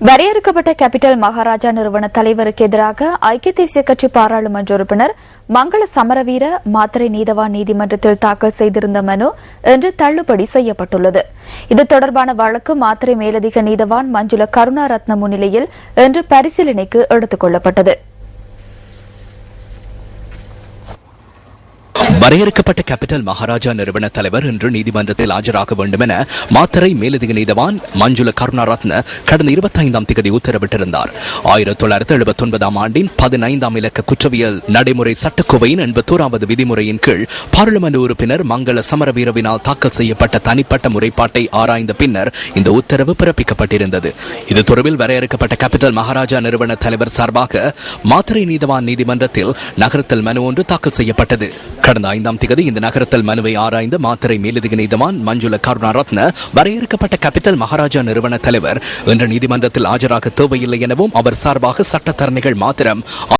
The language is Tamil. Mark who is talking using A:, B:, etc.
A: வரையறுக்கப்பட்ட கேபிட்டல் மகாராஜா நிறுவன தலைவருக்கு எதிராக ஐக்கிய தேசிய கட்சி பாராளுமன்ற உறுப்பினர் மங்கள சமரவீர மாத்திரை நீதவான் நீதிமன்றத்தில் தாக்கல் செய்திருந்த மனு இன்று தள்ளுபடி செய்யப்பட்டுள்ளது. இது தொடர்பான வழக்கு மாத்திரை மேலதிக நீதவான் மஞ்சுள கருணாரத்ன முன்னிலையில் இன்று பரிசீலனைக்கு எடுத்துக் கொள்ளப்பட்டது.
B: வரையறுக்கப்பட்ட கேபிட்டல் மகாராஜா நிறுவன தலைவர் இன்று நீதிமன்றத்தில் ஆஜராக வேண்டும் என மாத்தரை மேலதிக நீதவான் மஞ்சுள கருணாரத்ன கடந்த இருபத்தி ஐந்தாம் தேதி உத்தரவிட்டிருந்தார். ஆயிரத்தி தொள்ளாயிரத்தி எழுபத்தி ஒன்பதாம் ஆண்டின் பதினைந்தாம் இலக்க குற்றவியல் நடைமுறை சட்டக்கோவையின் எண்பத்தோராவது விதிமுறையின் கீழ் பாராளுமன்ற உறுப்பினர் மங்கள சமரவீரவினால் தாக்கல் செய்யப்பட்ட தனிப்பட்ட முறைப்பாட்டை ஆராய்ந்த பின்னர் இந்த உத்தரவு பிறப்பிக்கப்பட்டிருந்தது. இது தொடர்பில் வரையறுக்கப்பட்ட கேபிட்டல் மகாராஜா நிறுவன தலைவர் சார்பாக மாத்திரை நீதவான் நீதிமன்றத்தில் நகரத்தில் மனு ஒன்று தாக்கல் செய்யப்பட்டது. கடந்த ஐந்தாம் திகதி இந்த நகரத்தில் மனுவை ஆராய்ந்த மாத்திரை மேலதிக நீதிமான் மஞ்சுள கருணாரத்ன வரையறுக்கப்பட்ட கேபிட்டல் மகாராஜா நிறுவன தலைவர். இன்று நீதிமன்றத்தில் ஆஜராக தேவையில்லை எனவும் அவர் சார்பாக சட்டத்தரணிகள் மாத்திரம்